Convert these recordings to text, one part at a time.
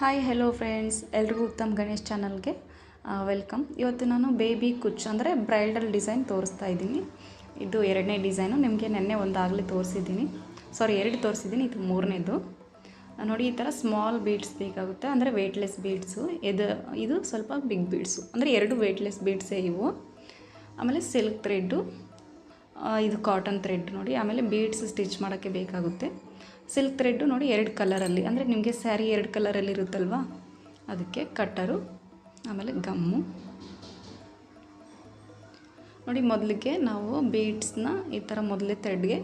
Hi hello friends ಎಲ್ರಿಗೂ ಉತ್ತಮ್ ಗಣೇಶ್ ಚಾನಲ್ಗೆ welcome ಇವತ್ತು ನಾನು ಬೇಬಿ ಕುಚ್ ಅಂದರೆ ಬ್ರೈಡಲ್ ಡಿಸೈನ್ ತೋರಿಸ್ತಾ ಇದ್ದೀನಿ. ಇದು ಎರಡನೇ ಡಿಸೈನು ನಿಮಗೆ ನೆನ್ನೆ ಒಂದಾಗಲೇ ತೋರಿಸಿದ್ದೀನಿ. ಸಾರಿ ಎರಡು ತೋರಿಸಿದ್ದೀನಿ, ಇದು ಮೂರನೇದು. ನೋಡಿ, ಈ ಥರ ಸ್ಮಾಲ್ ಬೀಡ್ಸ್ ಬೇಕಾಗುತ್ತೆ, ಅಂದರೆ ವೆಯ್ಟ್ಲೆಸ್ ಬೀಡ್ಸು ಇದು ಇದು ಸ್ವಲ್ಪ ಬಿಗ್ ಬೀಡ್ಸು ಅಂದರೆ ಎರಡು ವೆಯ್ಟ್ಲೆಸ್ ಬೀಡ್ಸೇ ಇವು. ಆಮೇಲೆ ಸಿಲ್ಕ್ ಥ್ರೆಡ್ಡು ಇದು ಕಾಟನ್ ಥ್ರೆಡ್ ನೋಡಿ. ಆಮೇಲೆ ಬೀಡ್ಸ್ ಸ್ಟಿಚ್ ಮಾಡೋಕ್ಕೆ ಬೇಕಾಗುತ್ತೆ. ಸಿಲ್ಕ್ ಥ್ರೆಡ್ಡು ನೋಡಿ ಎರಡು ಕಲರಲ್ಲಿ, ಅಂದರೆ ನಿಮಗೆ ಸ್ಯಾರಿ ಎರಡು ಕಲರಲ್ಲಿ ಇರುತ್ತಲ್ವ? ಅದಕ್ಕೆ ಕಟ್ಟರು, ಆಮೇಲೆ ಗಮ್ಮು. ನೋಡಿ ಮೊದಲಿಗೆ ನಾವು ಬೀಡ್ಸ್ನ ಈ ಥರ ಮೊದಲೇ ಥ್ರೆಡ್ಗೆ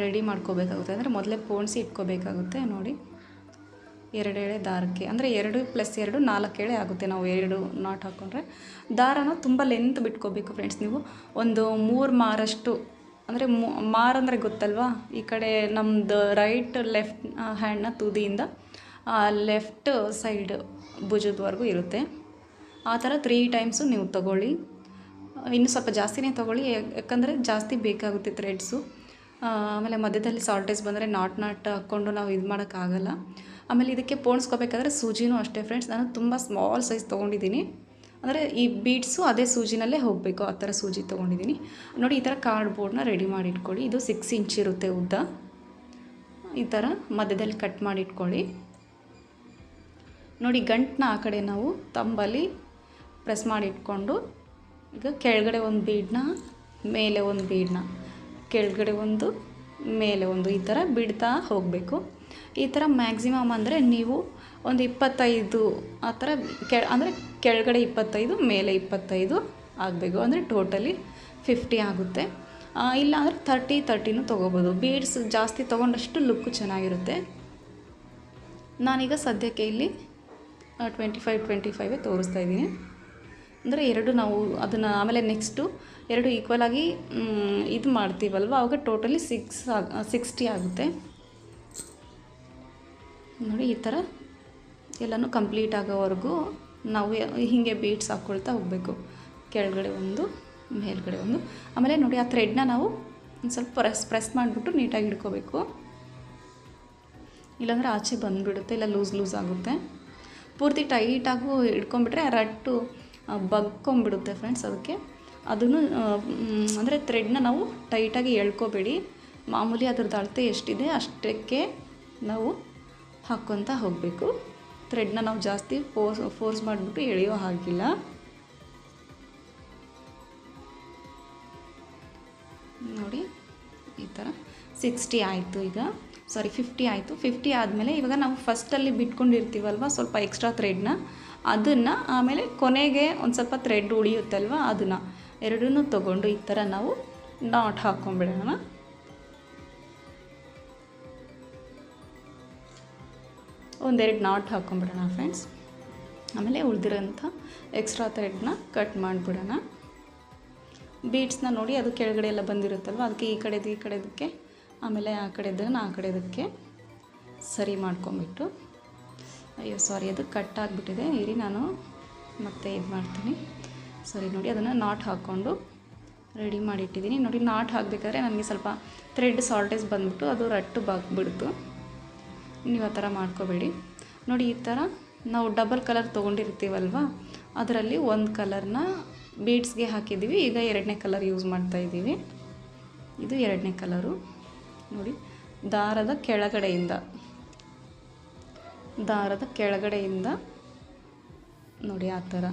ರೆಡಿ ಮಾಡ್ಕೋಬೇಕಾಗುತ್ತೆ. ಅಂದರೆ ಮೊದಲೇ ಪೋಣಿಸಿ ಇಟ್ಕೋಬೇಕಾಗುತ್ತೆ, ನೋಡಿ. ಎರಡೆಳೆ ದಾರಕ್ಕೆ, ಅಂದರೆ ಎರಡು ಪ್ಲಸ್ ಎರಡು ನಾಲ್ಕು ಎಳೆ ಆಗುತ್ತೆ ನಾವು ಎರಡು ನಾಟ್ ಹಾಕ್ಕೊಂಡ್ರೆ ದಾರನ ತುಂಬ ಲೆಂತ್ ಬಿಟ್ಕೋಬೇಕು ಫ್ರೆಂಡ್ಸ್ ನೀವು. ಒಂದು ಮೂರು ಮಾರಷ್ಟು ಅಂದರೆ ಮಾರ್ ಅಂದರೆ ಗೊತ್ತಲ್ವಾ? ಈ ಕಡೆ ನಮ್ಮದು ರೈಟ್ ಲೆಫ್ಟ್ ಹ್ಯಾಂಡ್ನ ತುದಿಯಿಂದ ಲೆಫ್ಟ್ ಸೈಡ್ ಭುಜದವರೆಗೂ ಇರುತ್ತೆ. ಆ ಥರ ತ್ರೀ ಟೈಮ್ಸು ನೀವು ತಗೊಳ್ಳಿ. ಇನ್ನು ಸ್ವಲ್ಪ ಜಾಸ್ತಿನೇ ತೊಗೊಳ್ಳಿ ಯಾಕಂದರೆ ಜಾಸ್ತಿ ಬೇಕಾಗುತ್ತೆ ಥ್ರೆಡ್ಸು ಆಮೇಲೆ ಮಧ್ಯದಲ್ಲಿ ಸಾಲ್ಟೇಜ್ ಬಂದರೆ ನಾಟ್ ನಾಟ್ ಹಾಕ್ಕೊಂಡು ನಾವು ಇದು ಮಾಡೋಕ್ಕಾಗಲ್ಲ ಆಮೇಲೆ ಇದಕ್ಕೆ ಪೋಣಿಸ್ಕೋಬೇಕಾದ್ರೆ ಸೂಜಿನೂ ಅಷ್ಟೇ ಫ್ರೆಂಡ್ಸ್ ನಾನು ತುಂಬ ಸ್ಮಾಲ್ ಸೈಜ್ ತೊಗೊಂಡಿದ್ದೀನಿ. ಅಂದರೆ ಈ ಬೀಡ್ಸು ಅದೇ ಸೂಜಿನಲ್ಲೇ ಹೋಗಬೇಕು, ಆ ಥರ ಸೂಜಿ ತೊಗೊಂಡಿದ್ದೀನಿ. ನೋಡಿ, ಈ ಥರ ಕಾರ್ಡ್ಬೋರ್ಡ್ನ ರೆಡಿ ಮಾಡಿ ಇಟ್ಕೊಳ್ಳಿ ಇದು ಸಿಕ್ಸ್ ಇಂಚ್ ಇರುತ್ತೆ ಉದ್ದ. ಈ ಥರ ಮಧ್ಯದಲ್ಲಿ ಕಟ್ ಮಾಡಿ ಇಟ್ಕೊಳ್ಳಿ ನೋಡಿ ಗಂಟನ್ನ ಆ ಕಡೆ ನಾವು ತಂಬಲ್ಲಿ ಪ್ರೆಸ್ ಮಾಡಿ ಇಟ್ಕೊಂಡು ಈಗ ಕೆಳಗಡೆ ಒಂದು ಬೀಡನ್ನ ಮೇಲೆ ಒಂದು ಬೀಡನ್ನ ಕೆಳಗಡೆ ಒಂದು, ಮೇಲೆ ಒಂದು, ಈ ಥರ ಬಿಡ್ತಾ ಹೋಗಬೇಕು. ಈ ಥರ ಮ್ಯಾಕ್ಸಿಮಮ್ ಅಂದರೆ ನೀವು ಒಂದು ಇಪ್ಪತ್ತೈದು ಆ ಥರ ಕೆ ಅಂದರೆ ಕೆಳಗಡೆ ಇಪ್ಪತ್ತೈದು, ಮೇಲೆ ಇಪ್ಪತ್ತೈದು ಆಗಬೇಕು. ಅಂದರೆ ಟೋಟಲಿ ಫಿಫ್ಟಿ ಆಗುತ್ತೆ. ಇಲ್ಲ ಅಂದರೆ ತರ್ಟಿ ತರ್ಟಿನೂ ತೊಗೋಬೋದು. ಬೀಡ್ಸ್ ಜಾಸ್ತಿ ತೊಗೊಂಡಷ್ಟು ಲುಕ್ಕು ಚೆನ್ನಾಗಿರುತ್ತೆ. ನಾನೀಗ ಸದ್ಯಕ್ಕೆ ಇಲ್ಲಿ ಟ್ವೆಂಟಿ ಫೈವ್ ಟ್ವೆಂಟಿ ಫೈವೇ ತೋರಿಸ್ತಾ ಇದ್ದೀನಿ. ಅಂದರೆ ಎರಡು ನಾವು ಅದನ್ನು ಆಮೇಲೆ ನೆಕ್ಸ್ಟು ಎರಡು ಈಕ್ವಲ್ ಆಗಿ ಇದು ಮಾಡ್ತೀವಲ್ವ? ಅವಾಗ ಟೋಟಲಿ ಸಿಕ್ಸ್ ಆಗ ಸಿಕ್ಸ್ಟಿ ಆಗುತ್ತೆ. ನೋಡಿ, ಈ ಥರ ಎಲ್ಲನೂ ಕಂಪ್ಲೀಟ್ ಆಗೋವರೆಗೂ ನಾವು ಹೀಗೆ ಬೀಟ್ಸ್ ಹಾಕ್ಕೊಳ್ತಾ ಹೋಗಬೇಕು. ಕೆಳಗಡೆ ಒಂದು, ಮೇಲ್ಗಡೆ ಒಂದು. ಆಮೇಲೆ ನೋಡಿ, ಆ ಥ್ರೆಡ್ನ ನಾವು ಒಂದು ಸ್ವಲ್ಪ ಪ್ರೆಸ್ ಪ್ರೆಸ್ ಮಾಡಿಬಿಟ್ಟು ನೀಟಾಗಿ ಹಿಡ್ಕೋಬೇಕು ಇಲ್ಲಾಂದರೆ ಆಚೆ ಬಂದುಬಿಡುತ್ತೆ, ಇಲ್ಲ ಲೂಸ್ ಲೂಸ್ ಆಗುತ್ತೆ. ಪೂರ್ತಿ ಟೈಟಾಗೂ ಇಟ್ಕೊಂಡ್ಬಿಟ್ರೆ ಆ ರಟ್ಟು ಬಗ್ಕೊಂಬಿಡುತ್ತೆ ಫ್ರೆಂಡ್ಸ್ ಅದಕ್ಕೆ. ಅದನ್ನು ಅಂದರೆ ಥ್ರೆಡ್ನ ನಾವು ಟೈಟಾಗಿ ಎಳ್ಕೋಬೇಡಿ. ಮಾಮೂಲಿ ಅದ್ರದ್ದು ಅಳತೆ ಎಷ್ಟಿದೆ ಅಷ್ಟಕ್ಕೆ ನಾವು ಹಾಕ್ಕೊತ ಹೋಗಬೇಕು. ಥ್ರೆಡ್ನ ನಾವು ಜಾಸ್ತಿ ಫೋರ್ಸ್ ಫೋರ್ಸ್ ಮಾಡಿಬಿಟ್ಟು ಎಳೆಯೋ ಹಾಗಿಲ್ಲ. ನೋಡಿ, ಈ ಥರ ಸಿಕ್ಸ್ಟಿ ಆಯಿತು ಈಗ. ಸಾರಿ ಫಿಫ್ಟಿ ಆಯಿತು. ಫಿಫ್ಟಿ ಆದಮೇಲೆ ಇವಾಗ ನಾವು ಫಸ್ಟಲ್ಲಿ ಬಿಟ್ಕೊಂಡಿರ್ತೀವಲ್ವ, ಸ್ವಲ್ಪ ಎಕ್ಸ್ಟ್ರಾ ಥ್ರೆಡ್ನ ಅದನ್ನು ಆಮೇಲೆ ಕೊನೆಗೆ ಒಂದು ಸ್ವಲ್ಪ ಥ್ರೆಡ್ ಉಳಿಯುತ್ತಲ್ವ, ಅದನ್ನು. ಎರಡನ್ನೂ ತೊಗೊಂಡು ಈ ಥರ ನಾವು ನಾಟ್ ಹಾಕ್ಕೊಂಬಿಡೋಣ ಒಂದೆರಡು ನಾಟ್ ಹಾಕ್ಕೊಂಬಿಡೋಣ ಫ್ರೆಂಡ್ಸ್ ಆಮೇಲೆ ಉಳಿದಿರೋಂಥ ಎಕ್ಸ್ಟ್ರಾ ಥ್ರೆಡ್ನ ಕಟ್ ಮಾಡಿಬಿಡೋಣ. ಬೀಡ್ಸ್ನ ನೋಡಿ ಅದು ಕೆಳಗಡೆ ಎಲ್ಲ ಬಂದಿರುತ್ತಲ್ವ? ಅದಕ್ಕೆ ಈ ಕಡೆದು, ಈ ಕಡೆದಕ್ಕೆ, ಆಮೇಲೆ ಆ ಕಡೆದನ್ನು ಆ ಕಡೆದಕ್ಕೆ ಸರಿ ಮಾಡ್ಕೊಂಬಿಟ್ಟು. ಅಯ್ಯೋ ಸಾರಿ ಅದು ಕಟ್ ಆಗಿಬಿಟ್ಟಿದೆ. ಇರಿ, ನಾನು ಮತ್ತೆ ಇದು ಮಾಡ್ತೀನಿ. ಸರಿ, ನೋಡಿ, ಅದನ್ನು ನಾಟ್ ಹಾಕ್ಕೊಂಡು ರೆಡಿ ಮಾಡಿಟ್ಟಿದ್ದೀನಿ. ನೋಡಿ, ನಾಟ್ ಹಾಕಬೇಕಾದ್ರೆ ನನಗೆ ಸ್ವಲ್ಪ ಥ್ರೆಡ್ ಸಾಲ್ಟೇಜ್ ಬಂದ್ಬಿಟ್ಟು ಅದು ರಟ್ಟು ಬಾಗ್ಬಿಡ್ತು. ನೀವು ಆ ಥರ ಮಾಡ್ಕೋಬೇಡಿ. ನೋಡಿ, ಈ ಥರ ನಾವು ಡಬಲ್ ಕಲರ್ ತೊಗೊಂಡಿರ್ತೀವಲ್ವ? ಅದರಲ್ಲಿ ಒಂದು ಕಲರ್ನ ಬೀಡ್ಸ್ಗೆ ಹಾಕಿದ್ದೀವಿ. ಈಗ ಎರಡನೇ ಕಲರ್ ಯೂಸ್ ಮಾಡ್ತಾ ಇದ್ದೀವಿ. ಇದು ಎರಡನೇ ಕಲರು. ನೋಡಿ, ದಾರದ ಕೆಳಗಡೆಯಿಂದ ದಾರದ ಕೆಳಗಡೆಯಿಂದ, ನೋಡಿ ಆ ಥರ.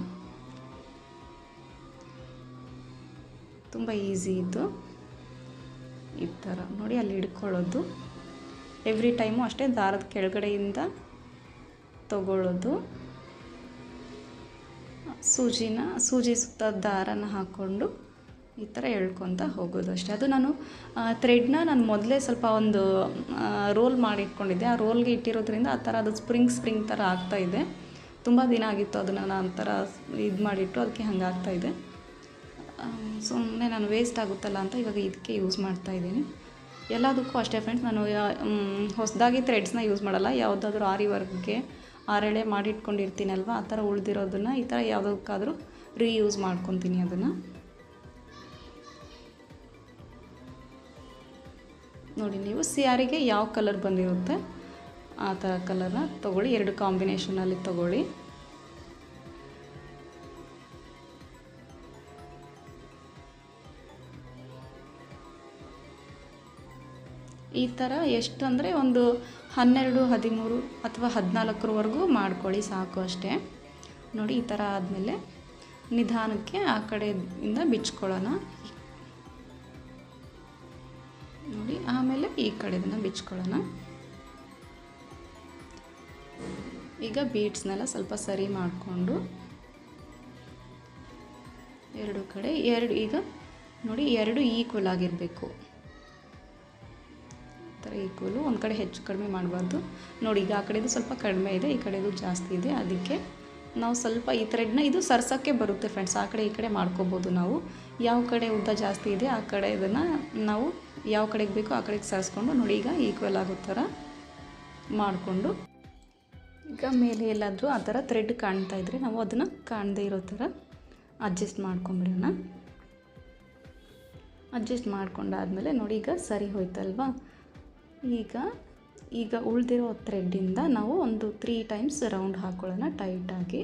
ತುಂಬ ಈಸಿ ಇತ್ತು. ಈ ಥರ. ನೋಡಿ, ಅಲ್ಲಿ ಹಿಡ್ಕೊಳ್ಳೋದು. ಎವ್ರಿ ಟೈಮು ಅಷ್ಟೇ ದಾರದ ಕೆಳಗಡೆಯಿಂದ ತಗೊಳ್ಳೋದು. ಸೂಜಿನ, ಸೂಜಿ ಸುತ್ತ ದಾರನ ಹಾಕ್ಕೊಂಡು ಈ ಥರ ಎಳ್ಕೊತ ಹೋಗೋದು ಅಷ್ಟೇ. ಅದು ನಾನು ಥ್ರೆಡ್ನ ನಾನು ಮೊದಲೇ ಸ್ವಲ್ಪ ಒಂದು ರೋಲ್ ಮಾಡಿ ಇಟ್ಕೊಂಡಿದ್ದೆ ಆ ರೋಲ್ಗೆ ಇಟ್ಟಿರೋದ್ರಿಂದ ಆ ಥರ ಅದು ಸ್ಪ್ರಿಂಗ್ ಸ್ಪ್ರಿಂಗ್ ಥರ ಆಗ್ತಾಯಿದೆ ತುಂಬ ದಿನ ಆಗಿತ್ತು ಅದನ್ನು ನಾನು ಥರ ಇದು ಮಾಡಿಟ್ಟು ಅದಕ್ಕೆ ಹಂಗೆ ಆಗ್ತಾಯಿದೆ ಸುಮ್ಮನೆ ನಾನು ವೇಸ್ಟ್ ಆಗುತ್ತಲ್ಲ ಅಂತ ಇವಾಗ ಇದಕ್ಕೆ ಯೂಸ್ ಮಾಡ್ತಾಯಿದ್ದೀನಿ ಎಲ್ಲದಕ್ಕೂ ಅಷ್ಟೇ ಫ್ರೆಂಡ್ಸ್ ನಾನು ಹೊಸದಾಗಿ ಥ್ರೆಡ್ಸ್ನ ಯೂಸ್ ಮಾಡಲ್ಲ. ಯಾವುದಾದ್ರೂ ಆರಿ ವರ್ಕ್ಗೆ ಆರೆಳೆ ಮಾಡಿಟ್ಕೊಂಡಿರ್ತೀನಲ್ವ? ಆ ಥರ ಉಳಿದಿರೋದನ್ನು ಈ ಥರ ಯಾವುದಕ್ಕಾದರೂ ರೀಯೂಸ್ ಮಾಡ್ಕೊತೀನಿ ಅದನ್ನು. ನೋಡಿ, ನೀವು ಸ್ಯಾರಿಗೆ ಯಾವ ಕಲರ್ ಬಂದಿರುತ್ತೆ, ಆ ಥರ ಕಲರ್ನ ತೊಗೊಳ್ಳಿ. ಎರಡು ಕಾಂಬಿನೇಷನಲ್ಲಿ ತೊಗೊಳ್ಳಿ. ಈ ಥರ ಎಷ್ಟು ಅಂದರೆ ಒಂದು ಹನ್ನೆರಡು, ಹದಿಮೂರು ಅಥವಾ ಹದಿನಾಲ್ಕರವರೆಗೂ ಮಾಡ್ಕೊಳ್ಳಿ ಸಾಕು ಅಷ್ಟೇ. ನೋಡಿ, ಈ ಥರ ಆದಮೇಲೆ ನಿಧಾನಕ್ಕೆ ಆ ಕಡೆಯಿಂದ ಬಿಚ್ಕೊಳ್ಳೋಣ. ನೋಡಿ, ಆಮೇಲೆ ಈ ಕಡೆದನ್ನ ಬಿಚ್ಕೊಳ್ಳೋಣ. ಈಗ ಬೀಟ್ಸ್ನೆಲ್ಲ ಸ್ವಲ್ಪ ಸರಿ ಮಾಡಿಕೊಂಡು ಎರಡು ಕಡೆ, ಎರಡು, ಈಗ ನೋಡಿ, ಎರಡು ಈಕ್ವಲ್ ಆಗಿರಬೇಕು. ಥರ ಈಕ್ವಲು. ಒಂದು ಕಡೆ ಹೆಚ್ಚು ಕಡಿಮೆ ಮಾಡಬಾರ್ದು. ನೋಡಿ, ಈಗ ಆ ಕಡೆದು ಸ್ವಲ್ಪ ಕಡಿಮೆ ಇದೆ, ಈ ಕಡೆದು ಜಾಸ್ತಿ ಇದೆ. ಅದಕ್ಕೆ ನಾವು ಸ್ವಲ್ಪ ಈ ಥ್ರೆಡ್ನ ಇದು ಸರ್ಸೋಕ್ಕೆ ಬರುತ್ತೆ ಫ್ರೆಂಡ್ಸ್ ಆ ಕಡೆ ಈ ಕಡೆ ಮಾಡ್ಕೋಬೋದು ನಾವು. ಯಾವ ಕಡೆ ಉದ್ದ ಜಾಸ್ತಿ ಇದೆ, ಆ ಕಡೆ ಇದನ್ನು ನಾವು ಯಾವ ಕಡೆಗೆ ಬೇಕೋ ಆ ಕಡೆಗೆ ಸರಿಸ್ಕೊಂಡು ನೋಡಿ, ಈಗ ಈಕ್ವಲ್ ಆಗೋ ಥರ ಮಾಡಿಕೊಂಡು. ಈಗ ಮೇಲೆ ಎಲ್ಲಾದರೂ ಆ ಥರ ಥ್ರೆಡ್ ಕಾಣ್ತಾ ಇದ್ದರೆ ನಾವು ಅದನ್ನು ಕಾಣದೇ ಇರೋ ಥರ ಅಡ್ಜಸ್ಟ್ ಮಾಡ್ಕೊಂಬಿಡೋಣ. ಅಡ್ಜಸ್ಟ್ ಮಾಡ್ಕೊಂಡಾದ್ಮೇಲೆ ನೋಡಿ, ಈಗ ಸರಿ ಹೋಯ್ತಲ್ವಾ? ಈಗ ಈಗ ಉಳಿದಿರೋ ಥ್ರೆಡ್ಡಿಂದ ನಾವು ಒಂದು ತ್ರೀ ಟೈಮ್ಸ್ ರೌಂಡ್ ಹಾಕೊಳ್ಳೋಣ ಟೈಟಾಗಿ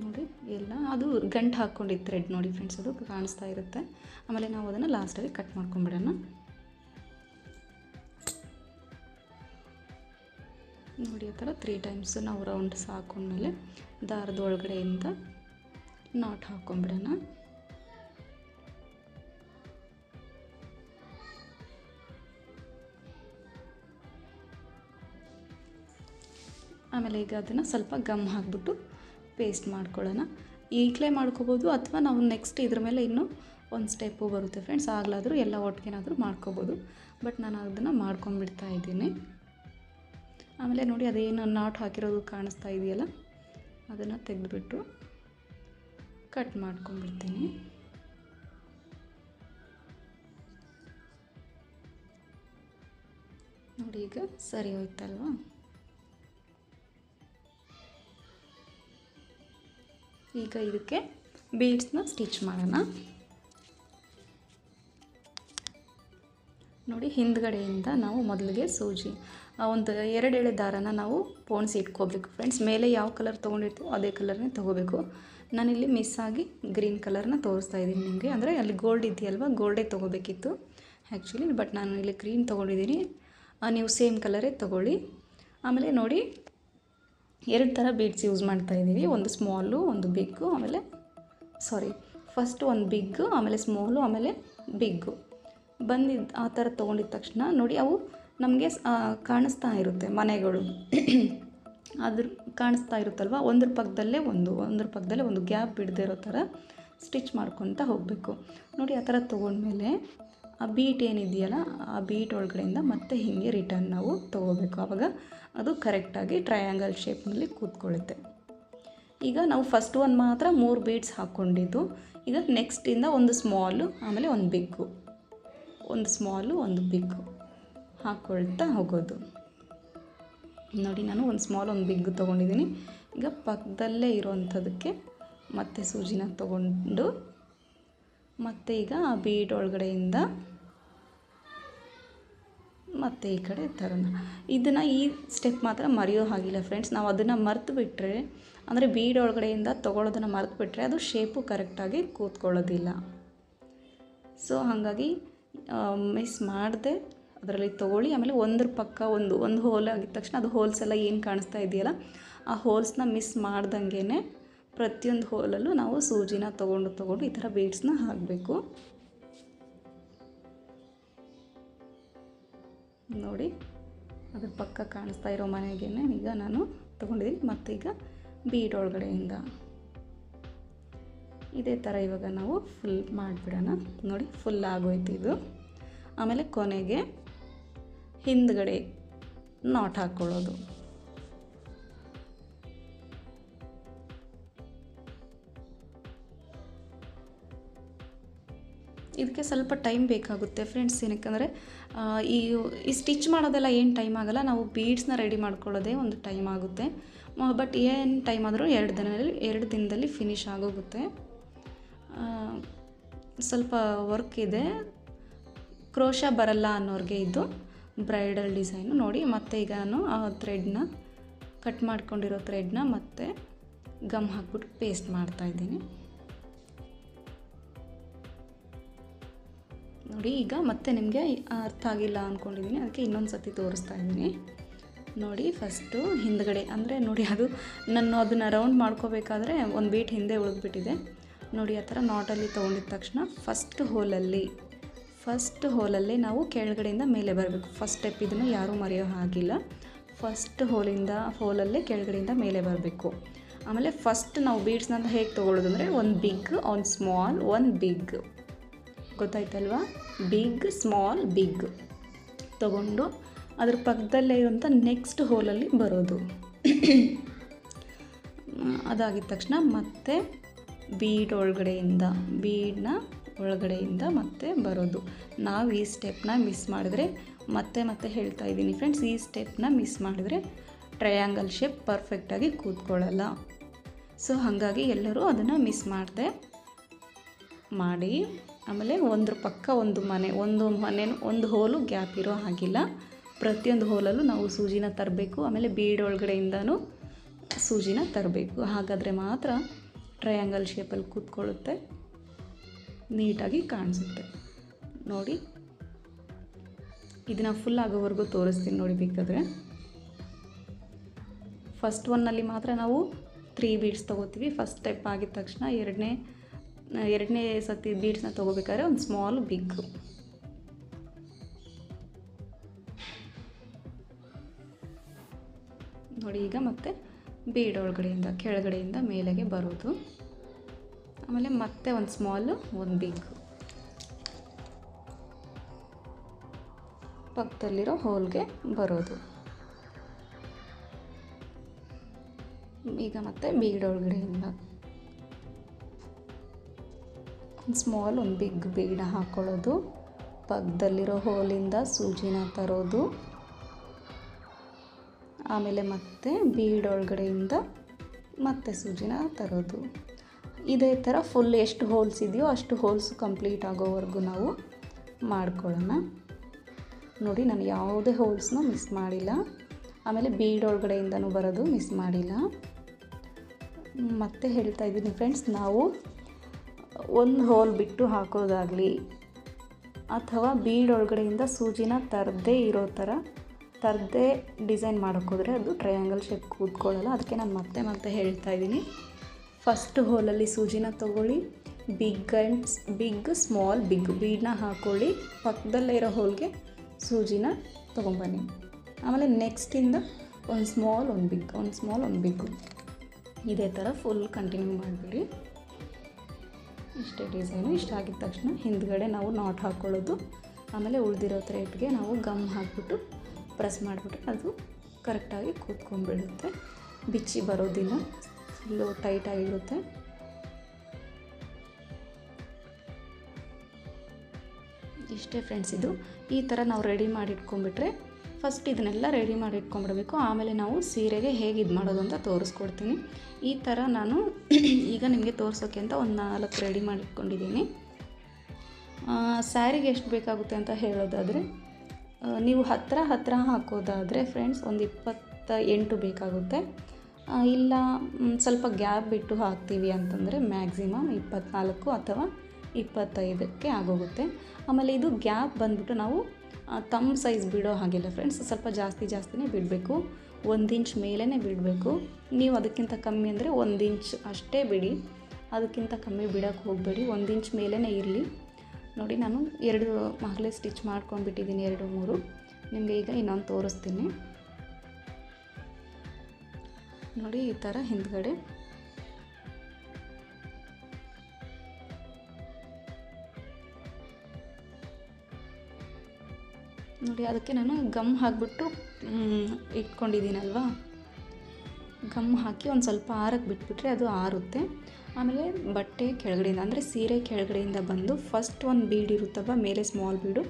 ನೋಡಿ, ಎಲ್ಲ, ಅದು ಗಂಟು ಹಾಕ್ಕೊಂಡಿದ್ದ ಥ್ರೆಡ್ ನೋಡಿ ಫ್ರೆಂಡ್ಸ್ ಅದು ಕಾಣಿಸ್ತಾ ಇರುತ್ತೆ. ಆಮೇಲೆ ನಾವು ಅದನ್ನು ಲಾಸ್ಟಲ್ಲಿ ಕಟ್ ಮಾಡ್ಕೊಂಬಿಡೋಣ ನೋಡಿ ಆ ಥರ ತ್ರೀ ಟೈಮ್ಸ್ ನಾವು ರೌಂಡ್ಸ್ ಹಾಕೊಂಡ್ಮೇಲೆ ದಾರದ ಒಳಗಡೆಯಿಂದ ನಾಟ್ ಹಾಕ್ಕೊಂಬಿಡೋಣ ಆಮೇಲೆ ಈಗ ಅದನ್ನು ಸ್ವಲ್ಪ ಗಮ್ ಹಾಕ್ಬಿಟ್ಟು ಪೇಸ್ಟ್ ಮಾಡ್ಕೊಳ್ಳೋಣ. ಈಗಲೇ ಮಾಡ್ಕೋಬೋದು ಅಥವಾ ನಾವು ನೆಕ್ಸ್ಟ್ ಇದ್ರ ಮೇಲೆ ಇನ್ನೂ ಒಂದು ಸ್ಟೆಪ್ಪು ಬರುತ್ತೆ ಫ್ರೆಂಡ್ಸ್ ಆಗಲಾದರೂ ಎಲ್ಲ ಒಟ್ಟಿಗೆನಾದರೂ ಮಾಡ್ಕೋಬೋದು. ಬಟ್ ನಾನು ಅದನ್ನು ಮಾಡ್ಕೊಂಬಿಡ್ತಾ ಇದ್ದೀನಿ. ಆಮೇಲೆ ನೋಡಿ ಅದೇನು ನಾಟ್ ಹಾಕಿರೋದು ಕಾಣಿಸ್ತಾ ಇದೆಯಲ್ಲ? ಅದನ್ನು ತೆಗೆದುಬಿಟ್ಟು ಕಟ್ ಮಾಡ್ಕೊಂಬಿಡ್ತೀನಿ. ನೋಡಿ ಈಗ ಸರಿ ಹೋಯ್ತಲ್ವಾ? ಈಗ ಇದಕ್ಕೆ ಬೀಡ್ಸ್ನ ಸ್ಟಿಚ್ ಮಾಡೋಣ. ನೋಡಿ, ಹಿಂದ್ಗಡೆಯಿಂದ ನಾವು ಮೊದಲಿಗೆ ಸೂಜಿ. ಒಂದು ಎರಡು ಎಳೆ ದಾರನ ನಾವು ಪೋಣಿಸಿ ಇಟ್ಕೋಬೇಕು ಫ್ರೆಂಡ್ಸ್ ಮೇಲೆ ಯಾವ ಕಲರ್ ತೊಗೊಂಡಿರ್ತೀವೋ ಅದೇ ಕಲರ್ನೇ ತೊಗೋಬೇಕು. ನಾನಿಲ್ಲಿ ಮಿಸ್ ಆಗಿ ಗ್ರೀನ್ ಕಲರ್ನ ತೋರಿಸ್ತಾ ಇದ್ದೀನಿ ನಿಮಗೆ. ಅಂದರೆ ಅಲ್ಲಿ ಗೋಲ್ಡ್ ಇದೆಯಲ್ವ ಗೋಲ್ಡೇ ತೊಗೋಬೇಕಿತ್ತು. ಆ್ಯಕ್ಚುಲಿ ಬಟ್ ನಾನು ಇಲ್ಲಿ ಗ್ರೀನ್ ತೊಗೊಂಡಿದ್ದೀನಿ. ನೀವು ಸೇಮ್ ಕಲರೇ ತೊಗೊಳ್ಳಿ. ಆಮೇಲೆ ನೋಡಿ ಎರಡು ಥರ ಬೀಡ್ಸ್ ಯೂಸ್ ಮಾಡ್ತಾ ಇದ್ದೀವಿ. ಒಂದು ಸ್ಮಾಲು ಒಂದು ಬಿಗ್ಗು ಆಮೇಲೆ ಸಾರಿ ಫಸ್ಟ್ ಒಂದು ಬಿಗ್ಗು ಆಮೇಲೆ ಸ್ಮಾಲು ಆಮೇಲೆ ಬಿಗ್ಗು ಬಂದಿದ್ದು ಆ ಥರ ತೊಗೊಂಡಿದ ತಕ್ಷಣ ನೋಡಿ ಅವು ನಮಗೆ ಕಾಣಿಸ್ತಾ ಇರುತ್ತೆ ಮನೆಗಳು. ಅದ್ರ ಕಾಣಿಸ್ತಾ ಇರುತ್ತಲ್ವ? ಒಂದ್ರ ಪಕ್ಕದಲ್ಲೇ ಒಂದು, ಒಂದ್ರ ಪಕ್ಕದಲ್ಲೇ ಒಂದು ಗ್ಯಾಪ್ ಬಿಡದೇ ಇರೋ ಥರ ಸ್ಟಿಚ್ ಮಾಡ್ಕೊತ ಹೋಗಬೇಕು. ನೋಡಿ ಆ ಥರ ತೊಗೊಂಡ್ಮೇಲೆ ಆ ಬೀಟ್ ಏನಿದೆಯಲ್ಲ, ಆ ಬೀಟ್ ಒಳಗಡೆಯಿಂದ ಮತ್ತೆ ಹೀಗೆ ರಿಟರ್ನ್ ನಾವು ತೊಗೋಬೇಕು. ಆವಾಗ ಅದು ಕರೆಕ್ಟಾಗಿ ಟ್ರಯಾಂಗಲ್ ಶೇಪ್ನಲ್ಲಿ ಕೂತ್ಕೊಳ್ಳುತ್ತೆ. ಈಗ ನಾವು ಫಸ್ಟ್ ಒಂದು ಮಾತ್ರ ಮೂರು ಬೀಡ್ಸ್ ಹಾಕ್ಕೊಂಡಿದ್ದು. ಈಗ ನೆಕ್ಸ್ಟಿಂದ ಒಂದು ಸ್ಮಾಲು ಆಮೇಲೆ ಒಂದು ಬಿಗ್ಗು ಒಂದು ಸ್ಮಾಲು ಒಂದು ಬಿಗ್ಗು ಹಾಕ್ಕೊಳ್ತಾ ಹೋಗೋದು. ನೋಡಿ, ನಾನು ಒಂದು ಸ್ಮಾಲ್ ಒಂದು ಬಿಗ್ ತೊಗೊಂಡಿದ್ದೀನಿ. ಈಗ ಪಕ್ಕದಲ್ಲೇ ಇರೋವಂಥದಕ್ಕೆ ಮತ್ತೆ ಸೂಜಿನ ತೊಗೊಂಡು ಮತ್ತೆ ಈಗ ಆ ಬೀಡ್ ಒಳಗಡೆಯಿಂದ ಮತ್ತು ಈ ಕಡೆ ತರೋಣ. ಇದನ್ನು ಈ ಸ್ಟೆಪ್ ಮಾತ್ರ ಮರೆಯೋ ಹಾಗಿಲ್ಲ ಫ್ರೆಂಡ್ಸ್ ನಾವು ಅದನ್ನು ಮರೆತು ಬಿಟ್ಟರೆ ಅಂದರೆ ಬೀಡ್ ಒಳಗಡೆಯಿಂದ ತೊಗೊಳೋದನ್ನು ಮರೆತು ಬಿಟ್ಟರೆ ಅದು ಶೇಪು ಕರೆಕ್ಟಾಗಿ ಕೂತ್ಕೊಳ್ಳೋದಿಲ್ಲ. ಸೊ ಹಾಗಾಗಿ ಮಿಸ್ ಮಾಡದೆ, ಅದರಲ್ಲಿ ತೊಗೊಳ್ಳಿ. ಆಮೇಲೆ ಒಂದ್ರ ಪಕ್ಕ ಒಂದು ಒಂದು ಹೋಲ್ ಆಗಿದ ತಕ್ಷಣ ಅದು ಹೋಲ್ಸ್ ಎಲ್ಲ ಏನು ಕಾಣಿಸ್ತಾ ಇದೆಯಲ್ಲ, ಆ ಹೋಲ್ಸ್ನ ಮಿಸ್ ಮಾಡ್ದಂಗೆ ಪ್ರತಿಯೊಂದು ಹೋಲಲ್ಲೂ ನಾವು ಸೂಜಿನ ತೊಗೊಂಡು ತೊಗೊಂಡು ಈ ಥರ ಬೀಡ್ಸ್ನ ಹಾಕಬೇಕು. ನೋಡಿ, ಅದ್ರ ಪಕ್ಕ ಕಾಣಿಸ್ತಾ ಇರೋ ಮನೆಗೆ ಈಗ ನಾನು ತೊಗೊಂಡಿದ್ದೀನಿ. ಮತ್ತು ಈಗ ಬೀಡ್ ಒಳಗಡೆಯಿಂದ. ಇದೇ ಥರ ಇವಾಗ ನಾವು ಫುಲ್ ಮಾಡಿಬಿಡೋಣ. ನೋಡಿ ಫುಲ್ ಆಗೋಯ್ತು ಇದು. ಆಮೇಲೆ ಕೊನೆಗೆ ಹಿಂದ್ಗಡೆ ನಾಟ್ ಹಾಕ್ಕೊಳ್ಳೋದು ಇದಕ್ಕೆ ಸ್ವಲ್ಪ ಟೈಮ್ ಬೇಕಾಗುತ್ತೆ ಫ್ರೆಂಡ್ಸ್ ಏನಕ್ಕಂದರೆ ಈ ಈ ಸ್ಟಿಚ್ ಮಾಡೋದೆಲ್ಲ ಏನು ಟೈಮ್ ಆಗಲ್ಲ, ನಾವು ಬೀಡ್ಸ್ನ ರೆಡಿ ಮಾಡ್ಕೊಳ್ಳೋದೇ ಒಂದು ಟೈಮ್ ಆಗುತ್ತೆ. ಬಟ್ ಏನು ಟೈಮ್ ಆದರೂ ಎರಡು ದಿನದಲ್ಲಿ ಎರಡು ದಿನದಲ್ಲಿ ಫಿನಿಶ್ ಆಗೋಗುತ್ತೆ. ಸ್ವಲ್ಪ ವರ್ಕ್ ಇದೆ. ಕ್ರೋಶ ಬರಲ್ಲ ಅನ್ನೋರಿಗೆ ಇದು ಬ್ರೈಡಲ್ ಡಿಸೈನು ನೋಡಿ, ಮತ್ತೆ ಈಗ ನಾನು ಆ ಥ್ರೆಡ್ನ ಕಟ್ ಮಾಡ್ಕೊಂಡಿರೋ ಥ್ರೆಡ್ನ ಮತ್ತೆ ಗಮ್ ಹಾಕ್ಬಿಟ್ಟು ಪೇಸ್ಟ್ ಮಾಡ್ತಾಯಿದ್ದೀನಿ ನೋಡಿ, ಈಗ ಮತ್ತೆ ನಿಮಗೆ ಅರ್ಥ ಆಗಿಲ್ಲ ಅಂದ್ಕೊಂಡಿದ್ದೀನಿ ಅದಕ್ಕೆ ಇನ್ನೊಂದು ಸತಿ ತೋರಿಸ್ತಾ ಇದ್ದೀನಿ. ನೋಡಿ ಫಸ್ಟು ಹಿಂದ್ಗಡೆ, ಅಂದರೆ ನೋಡಿ, ಅದು ನಾನು ಅದನ್ನು ರೌಂಡ್ ಮಾಡ್ಕೋಬೇಕಾದ್ರೆ ಒಂದು ಬೀಟ್ ಹಿಂದೆ ಉಳಿದ್ಬಿಟ್ಟಿದೆ. ನೋಡಿ, ಆ ಥರ ನಾಟಲ್ಲಿ ತೊಗೊಂಡಿದ ತಕ್ಷಣ ಫಸ್ಟ್ ಹೋಲಲ್ಲಿ ಫಸ್ಟ್ ಹೋಲಲ್ಲಿ ನಾವು ಕೆಳಗಡೆಯಿಂದ ಮೇಲೆ ಬರಬೇಕು. ಫಸ್ಟ್ ಸ್ಟೆಪ್ ಇದನ್ನು ಯಾರೂ ಮರೆಯೋ ಹಾಗಿಲ್ಲ. ಫಸ್ಟ್ ಹೋಲಿಂದ ಹೋಲಲ್ಲೇ ಕೆಳಗಡೆಯಿಂದ ಮೇಲೆ ಬರಬೇಕು. ಆಮೇಲೆ ಫಸ್ಟ್ ನಾವು ಬೀಡ್ಸ್ನ ಹೇಗೆ ತೊಗೊಳ್ಳೋದು ಅಂದರೆ ಒಂದು ಬಿಗ್ ಒಂದು ಸ್ಮಾಲ್ ಒಂದು ಬಿಗ್ ಗೊತ್ತಾಯ್ತಲ್ವಾ? ಬಿಗ್ ಸ್ಮಾಲ್ ಬಿಗ್ ತಗೊಂಡು ಅದ್ರ ಪಕ್ಕದಲ್ಲೇ ಇರುವಂಥ ನೆಕ್ಸ್ಟ್ ಹೋಲಲ್ಲಿ ಬರೋದು. ಅದಾಗಿದ ತಕ್ಷಣ ಮತ್ತೆ ಬೀಡ್ ಒಳಗಡೆಯಿಂದ ಬೀಡ್ನ ಒಳಗಡೆಯಿಂದ ಮತ್ತೆ ಬರೋದು. ನಾವು ಈ ಸ್ಟೆಪ್ನ ಮಿಸ್ ಮಾಡಿದ್ರೆ, ಮತ್ತೆ ಮತ್ತೆ ಹೇಳ್ತಾ ಇದ್ದೀನಿ ಫ್ರೆಂಡ್ಸ್ ಈ ಸ್ಟೆಪ್ನ ಮಿಸ್ ಮಾಡಿದ್ರೆ ಟ್ರಯಾಂಗಲ್ ಶೇಪ್ ಪರ್ಫೆಕ್ಟಾಗಿ ಕೂತ್ಕೊಳ್ಳಲ್ಲ. ಸೊ ಹಾಗಾಗಿ ಎಲ್ಲರೂ ಅದನ್ನು ಮಿಸ್ ಮಾಡಿದೆ, ಮಾಡಿ. ಆಮೇಲೆ ಒಂದ್ರ ಪಕ್ಕ ಒಂದು ಮನೆ ಒಂದು ಮನೆ ಒಂದು ಹೋಲು ಗ್ಯಾಪ್ ಇರೋ ಹಾಗಿಲ್ಲ. ಪ್ರತಿಯೊಂದು ಹೋಲಲ್ಲೂ ನಾವು ಸೂಜಿನ ತರಬೇಕು. ಆಮೇಲೆ ಬೀಡ್ ಒಳಗಡೆಯಿಂದನೂ ಸೂಜಿನ ತರಬೇಕು. ಹಾಗಾದರೆ ಮಾತ್ರ ಟ್ರಯಾಂಗಲ್ ಶೇಪಲ್ಲಿ ಕೂತ್ಕೊಳ್ಳುತ್ತೆ. ನೀಟಾಗಿ ಕಾಣಿಸುತ್ತೆ. ನೋಡಿ. ಇದನ್ನು ಫುಲ್ ಆಗೋವರೆಗೂ ತೋರಿಸ್ತೀನಿ ನೋಡಿ ಬೇಕಾದರೆ. ಫಸ್ಟ್ ಒನ್ನಲ್ಲಿ ಮಾತ್ರ ನಾವು ತ್ರೀ ಬೀಡ್ಸ್ ತೊಗೋತೀವಿ. ಫಸ್ಟ್ ಸ್ಟೆಪ್ ಆಗಿದ ತಕ್ಷಣ ಎರಡನೇ ಎರಡನೇ ಸತಿ ಬೀಡ್ಸ್ನ ತೊಗೋಬೇಕಾದ್ರೆ ಒಂದು ಸ್ಮಾಲ್, ಬಿಗ್. ನೋಡಿ ಈಗ ಮತ್ತೆ ಬೀಡ್ ಒಳಗಡೆಯಿಂದ, ಕೆಳಗಡೆಯಿಂದ ಮೇಲೆಗೆ ಬರೋದು. ಆಮೇಲೆ ಮತ್ತೆ ಒಂದು ಸ್ಮಾಲು, ಒಂದು ಬಿಗ್. ಪಕ್ಕದಲ್ಲಿರೋ ಹೋಲ್ಗೆ ಬರೋದು. ಈಗ ಮತ್ತೆ ಬೀಡ್ ಒಳಗಡೆಯಿಂದ. ಒಂದು ಸ್ಮಾಲ್ ಒಂದು ಬಿಗ್ ಬೀಡ ಹಾಕ್ಕೊಳ್ಳೋದು ಪಕ್ಕದಲ್ಲಿರೋ ಹೋಲಿಂದ ಸೂಜಿನ ತರೋದು. ಆಮೇಲೆ ಮತ್ತೆ ಬೀಡ್ ಒಳಗಡೆಯಿಂದ ಮತ್ತೆ ಸೂಜಿನ ತರೋದು. ಇದೇ ಥರ ಫುಲ್ ಎಷ್ಟು ಹೋಲ್ಸ್ ಇದೆಯೋ ಅಷ್ಟು ಹೋಲ್ಸ್ ಕಂಪ್ಲೀಟ್ ಆಗೋವರೆಗೂ ನಾವು ಮಾಡ್ಕೊಳ್ಳೋಣ. ನೋಡಿ, ನಾನು ಯಾವುದೇ ಹೋಲ್ಸ್ನ ಮಿಸ್ ಮಾಡಿಲ್ಲ. ಆಮೇಲೆ ಬೀಡ್ ಒಳಗಡೆಯಿಂದನೂ ಬರೋದು ಮಿಸ್ ಮಾಡಿಲ್ಲ. ಮತ್ತೆ ಹೇಳ್ತಾ ಇದ್ದೀನಿ ಫ್ರೆಂಡ್ಸ್ ನಾವು ಒಂದು ಹೋಲ್ ಬಿಟ್ಟು ಹಾಕೋದಾಗಲಿ ಅಥವಾ ಬೀಡ್ ಒಳಗಡೆಯಿಂದ ಸೂಜಿನ ತರದೇ ಇರೋ ಥರ ತರದೇ ಡಿಸೈನ್ ಮಾಡೋಕ್ಕೋದ್ರೆ ಅದು ಟ್ರಯಾಂಗಲ್ ಶೇಪ್ ಕೂತ್ಕೊಳ್ಳಲ್ಲ. ಅದಕ್ಕೆ ನಾನು ಮತ್ತೆ ಮತ್ತೆ ಹೇಳ್ತಾ ಇದ್ದೀನಿ. ಫಸ್ಟ್ ಹೋಲಲ್ಲಿ ಸೂಜಿನ ತೊಗೊಳ್ಳಿ. Big and big, small, big ಬೀಡನ್ನ ಹಾಕ್ಕೊಳ್ಳಿ ಪಕ್ಕದಲ್ಲೇ ಇರೋ ಹೋಲ್ಗೆ ಸೂಜಿನ ತೊಗೊಂಬನ್ನಿ. ಆಮೇಲೆ ನೆಕ್ಸ್ಟಿಂದ ಒಂದು ಸ್ಮಾಲ್, ಒಂದು ಬಿಗ್, ಒಂದು ಸ್ಮಾಲ್, ಒಂದು ಬಿಗ್. ಇದೇ ಥರ ಫುಲ್ ಕಂಟಿನ್ಯೂ ಮಾಡಿಬಿಡಿ. ಇಷ್ಟೇ ಡಿಸೈನು, ಇಷ್ಟ ಆಗಿದ ತಕ್ಷಣ ಹಿಂದ್ಗಡೆ ನಾವು ನಾಟ್ ಹಾಕ್ಕೊಳ್ಳೋದು ಆಮೇಲೆ ಉಳಿದಿರೋ ಥ್ರೆಡ್ಗೆ ನಾವು ಗಮ್ ಹಾಕ್ಬಿಟ್ಟು ಪ್ರೆಸ್ ಮಾಡಿಬಿಟ್ರೆ ಅದು ಕರೆಕ್ಟಾಗಿ ಕೂತ್ಕೊಂಡ್ಬಿಡುತ್ತೆ. ಬಿಚ್ಚಿ ಬರೋದಿಲ್ಲ ಫುಲ್ಲು ಟೈಟಾಗಿರುತ್ತೆ ಇಷ್ಟೇ ಫ್ರೆಂಡ್ಸ್ ಇದು. ಈ ಥರ ನಾವು ರೆಡಿ ಮಾಡಿ ಇಟ್ಕೊಂಡ್ಬಿಟ್ರೆ ಫಸ್ಟ್ ಇದನ್ನೆಲ್ಲ ರೆಡಿ ಮಾಡಿ ಇಟ್ಕೊಂಡ್ಬಿಡ್ಬೇಕು. ಆಮೇಲೆ ನಾವು ಸೀರೆಗೆ ಹೇಗೆ ಇದು ಮಾಡೋದು ಅಂತ ತೋರಿಸ್ಕೊಡ್ತೀನಿ. ಈ ಥರ ನಾನು ಈಗ ನಿಮಗೆ ತೋರಿಸೋಕ್ಕೆ ಅಂತ ಒಂದು ನಾಲ್ಕು ರೆಡಿ ಮಾಡಿಟ್ಕೊಂಡಿದ್ದೀನಿ ಸ್ಯಾರಿಗೆ ಎಷ್ಟು ಬೇಕಾಗುತ್ತೆ ಅಂತ ಹೇಳೋದಾದರೆ ನೀವು ಹತ್ತಿರ ಹತ್ತಿರ ಹಾಕೋದಾದರೆ ಫ್ರೆಂಡ್ಸ್ ಒಂದು ಇಪ್ಪತ್ತ ಎಂಟು ಬೇಕಾಗುತ್ತೆ ಇಲ್ಲ ಸ್ವಲ್ಪ ಗ್ಯಾಪ್ ಬಿಟ್ಟು ಹಾಕ್ತೀವಿ ಅಂತಂದರೆ ಮ್ಯಾಕ್ಸಿಮಮ್ ಇಪ್ಪತ್ನಾಲ್ಕು ಅಥವಾ ಇಪ್ಪತ್ತೈದಕ್ಕೆ ಆಗೋಗುತ್ತೆ. ಆಮೇಲೆ ಇದು ಗ್ಯಾಪ್ ಬಂದ್ಬಿಟ್ಟು ನಾವು ತಮ್ಮ ಸೈಜ್ ಬಿಡೋ ಹಾಗೆಲ್ಲ ಫ್ರೆಂಡ್ಸ್ ಸ್ವಲ್ಪ ಜಾಸ್ತಿ ಜಾಸ್ತಿನೇ ಬಿಡಬೇಕು. ಒಂದು ಇಂಚ್ ಮೇಲೇ ಬಿಡಬೇಕು. ನೀವು ಅದಕ್ಕಿಂತ ಕಮ್ಮಿ ಅಂದರೆ ಒಂದು ಇಂಚ್ ಅಷ್ಟೇ ಬಿಡಿ. ಅದಕ್ಕಿಂತ ಕಮ್ಮಿ ಬಿಡೋಕ್ಕೆ ಹೋಗಬೇಡಿ. ಒಂದು ಇಂಚ್ ಮೇಲೇ ಇರಲಿ. ನೋಡಿ ನಾನು ಎರಡು ಮಗಲೇ ಸ್ಟಿಚ್ ಮಾಡ್ಕೊಂಡ್ಬಿಟ್ಟಿದ್ದೀನಿ, ಎರಡು ಮೂರು. ನಿಮಗೆ ಈಗ ಇನ್ನೊಂದು ತೋರಿಸ್ತೀನಿ. ನೋಡಿ ಈ ಥರ ಹಿಂದ್ಗಡೆ. ನೋಡಿ, ಅದಕ್ಕೆ ನಾನು ಗಮ್ ಹಾಕ್ಬಿಟ್ಟು ಇಟ್ಕೊಂಡಿದ್ದೀನಲ್ವಾ? ಗಮ್ ಹಾಕಿ ಒಂದು ಸ್ವಲ್ಪ ಆರಕ್ಕೆ ಬಿಟ್ಬಿಟ್ರೆ ಅದು ಆರುತ್ತೆ. ಆಮೇಲೆ ಬಟ್ಟೆ ಕೆಳಗಡೆಯಿಂದ, ಅಂದರೆ ಸೀರೆ ಕೆಳಗಡೆಯಿಂದ ಬಂದು ಫಸ್ಟ್ ಒಂದು ಬೀಡ್ ಇರುತ್ತಲ್ವ, ಮೇಲೆ ಸ್ಮಾಲ್ ಬೀಡು,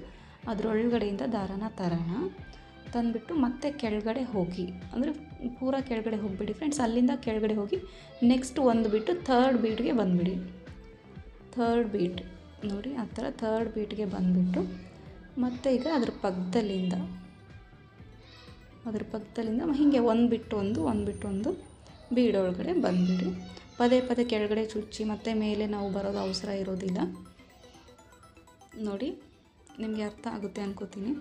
ಅದರೊಳಗಡೆಯಿಂದ ದಾರನ ತರೋಣ. ತಂದುಬಿಟ್ಟು ಮತ್ತೆ ಕೆಳಗಡೆ ಹೋಗಿ, ಅಂದರೆ ಪೂರ ಕೆಳಗಡೆ ಹೋಗಿಬಿಡಿ ಫ್ರೆಂಡ್ಸ್ ಅಲ್ಲಿಂದ ಕೆಳಗಡೆ ಹೋಗಿ ನೆಕ್ಸ್ಟ್ ಒಂದು ಬಿಟ್ಟು ಥರ್ಡ್ ಬೀಟ್ಗೆ ಬಂದುಬಿಡಿ. ಥರ್ಡ್ ಬೀಟ್ ನೋಡಿ, ಆ ಥರ ಥರ್ಡ್ ಬೀಟ್ಗೆ ಬಂದುಬಿಟ್ಟು ಮತ್ತು ಈಗ ಅದ್ರ ಪಕ್ಕದಲ್ಲಿಂದ ಅದ್ರ ಪಕ್ಕದಲ್ಲಿಂದ ಹೀಗೆ ಒಂದು ಬಿಟ್ಟು ಒಂದು ಒಂದು ಬಿಟ್ಟು ಒಂದು ಬೀಡೊಳಗಡೆ ಬಂದ್ಬಿಡಿ. ಪದೇ ಪದೇ ಕೆಳಗಡೆ ಚುಚ್ಚಿ ಮತ್ತೆ ಮೇಲೆ ನಾವು ಬರೋದು ಅವಸರ ಇರೋದಿಲ್ಲ. ನೋಡಿ, ನಿಮಗೆ ಅರ್ಥ ಆಗುತ್ತೆ ಅನ್ಕೋತೀನಿ.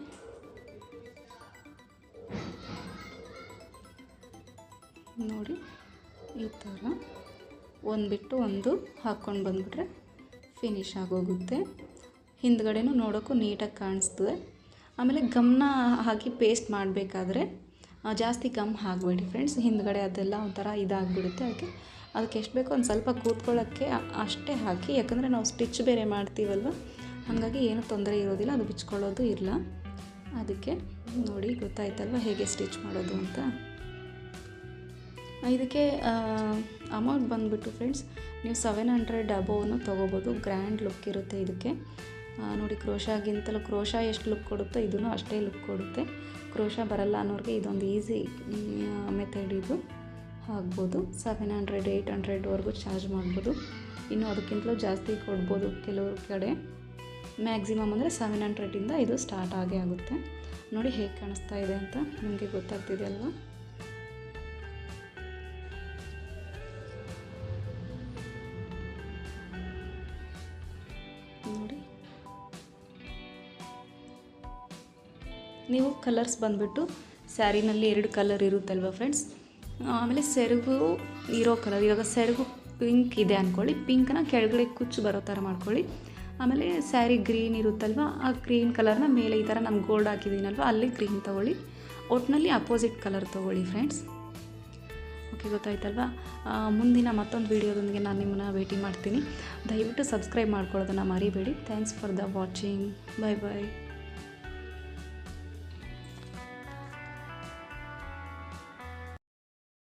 ನೋಡಿ, ಈ ಥರ ಒಂದು ಬಿಟ್ಟು ಒಂದು ಹಾಕ್ಕೊಂಡು ಬಂದುಬಿಟ್ರೆ ಫಿನಿಶ್ ಆಗೋಗುತ್ತೆ. ಹಿಂದ್ಗಡೆನೂ ನೋಡೋಕ್ಕೂ ನೀಟಾಗಿ ಕಾಣಿಸ್ತದೆ. ಆಮೇಲೆ ಗಮ್ನ ಹಾಕಿ ಪೇಸ್ಟ್ ಮಾಡಬೇಕಾದ್ರೆ ಜಾಸ್ತಿ ಗಮ್ ಹಾಕಬೇಡಿ ಫ್ರೆಂಡ್ಸ್. ಹಿಂದ್ಗಡೆ ಅದೆಲ್ಲ ಒಂಥರ ಇದಾಗಿಬಿಡುತ್ತೆ. ಅದಕ್ಕೆ ಅದಕ್ಕೆ ಎಷ್ಟು ಬೇಕೋ ಒಂದು ಸ್ವಲ್ಪ ಕೂತ್ಕೊಳ್ಳೋಕ್ಕೆ ಅಷ್ಟೇ ಹಾಕಿ, ಯಾಕಂದರೆ ನಾವು ಸ್ಟಿಚ್ ಬೇರೆ ಮಾಡ್ತೀವಲ್ವ, ಹಾಗಾಗಿ ಏನೂ ತೊಂದರೆ ಇರೋದಿಲ್ಲ, ಅದು ಬಿಚ್ಕೊಳ್ಳೋದು ಇಲ್ಲ. ಅದಕ್ಕೆ ನೋಡಿ, ಗೊತ್ತಾಯ್ತಲ್ವ ಹೇಗೆ ಸ್ಟಿಚ್ ಮಾಡೋದು ಅಂತ. ಇದಕ್ಕೆ ಅಮೌಂಟ್ ಬಂದುಬಿಟ್ಟು ಫ್ರೆಂಡ್ಸ್, ನೀವು ಸೆವೆನ್ ಹಂಡ್ರೆಡ್ ಅಬೋವನ್ನು ತೊಗೋಬೋದು. ಗ್ರ್ಯಾಂಡ್ ಲುಕ್ ಇರುತ್ತೆ ಇದಕ್ಕೆ. ನೋಡಿ, ಕ್ರೋಶಾಗಿಂತಲೂ ಕ್ರೋಶ ಎಷ್ಟು ಲುಕ್ ಕೊಡುತ್ತೋ ಇದೂ ಅಷ್ಟೇ ಲುಕ್ ಕೊಡುತ್ತೆ. ಕ್ರೋಶ ಬರಲ್ಲ ಅನ್ನೋರಿಗೆ ಇದೊಂದು ಈಸಿ ಮೆಥಡ್ ಇದು. ಆಗ್ಬೋದು. ಸೆವೆನ್ ಹಂಡ್ರೆಡ್ ಏಯ್ಟ್ ಹಂಡ್ರೆಡ್ವರೆಗೂ ಚಾರ್ಜ್ ಮಾಡ್ಬೋದು. ಇನ್ನು ಅದಕ್ಕಿಂತಲೂ ಜಾಸ್ತಿ ಕೊಡ್ಬೋದು ಕೆಲವ್ರ ಕಡೆ. ಮ್ಯಾಕ್ಸಿಮಮ್ ಅಂದರೆ ಸೆವೆನ್ ಹಂಡ್ರೆಡಿಂದ ಇದು ಸ್ಟಾರ್ಟ್ ಆಗೇ ಆಗುತ್ತೆ. ನೋಡಿ ಹೇಗೆ ಕಾಣಿಸ್ತಾ ಇದೆ ಅಂತ ನಿಮಗೆ ಗೊತ್ತಾಗ್ತಿದೆ ಅಲ್ವಾ? ನೀವು ಕಲರ್ಸ್ ಬಂದುಬಿಟ್ಟು ಸ್ಯಾರಿನಲ್ಲಿ ಎರಡು ಕಲರ್ ಇರುತ್ತಲ್ವ ಫ್ರೆಂಡ್ಸ್? ಆಮೇಲೆ ಸೆರಗು ಇರೋ ಕಲರ್, ಇವಾಗ ಸೆರಗು ಪಿಂಕ್ ಇದೆ ಅಂದ್ಕೊಳ್ಳಿ ಪಿಂಕ್ನ ಕೆಳಗಡೆ ಕುಚ್ಚು ಬರೋ ಥರ ಮಾಡ್ಕೊಳ್ಳಿ. ಆಮೇಲೆ ಸ್ಯಾರಿ ಗ್ರೀನ್ ಇರುತ್ತಲ್ವ, ಆ ಗ್ರೀನ್ ಕಲರ್ನ ಮೇಲೆ ಈ ಥರ ನಾನು ಗೋಲ್ಡ್ ಹಾಕಿದ್ದೀನಲ್ವ, ಅಲ್ಲಿ ಗ್ರೀನ್ ತೊಗೊಳ್ಳಿ. ಒಟ್ಟಿನಲ್ಲಿ ಅಪೋಸಿಟ್ ಕಲರ್ ತೊಗೊಳ್ಳಿ ಫ್ರೆಂಡ್ಸ್. ಓಕೆ, ಗೊತ್ತಾಯ್ತಲ್ವ? ಮುಂದಿನ ಮತ್ತೊಂದು ವೀಡಿಯೋದೊಂದಿಗೆ ನಾನು ನಿಮ್ಮನ್ನ ಭೇಟಿ ಮಾಡ್ತೀನಿ. ದಯವಿಟ್ಟು ಸಬ್ಸ್ಕ್ರೈಬ್ ಮಾಡ್ಕೊಳ್ಳೋದನ್ನು ಮರಿಬೇಡಿ. Thanks for the watching. Bye bye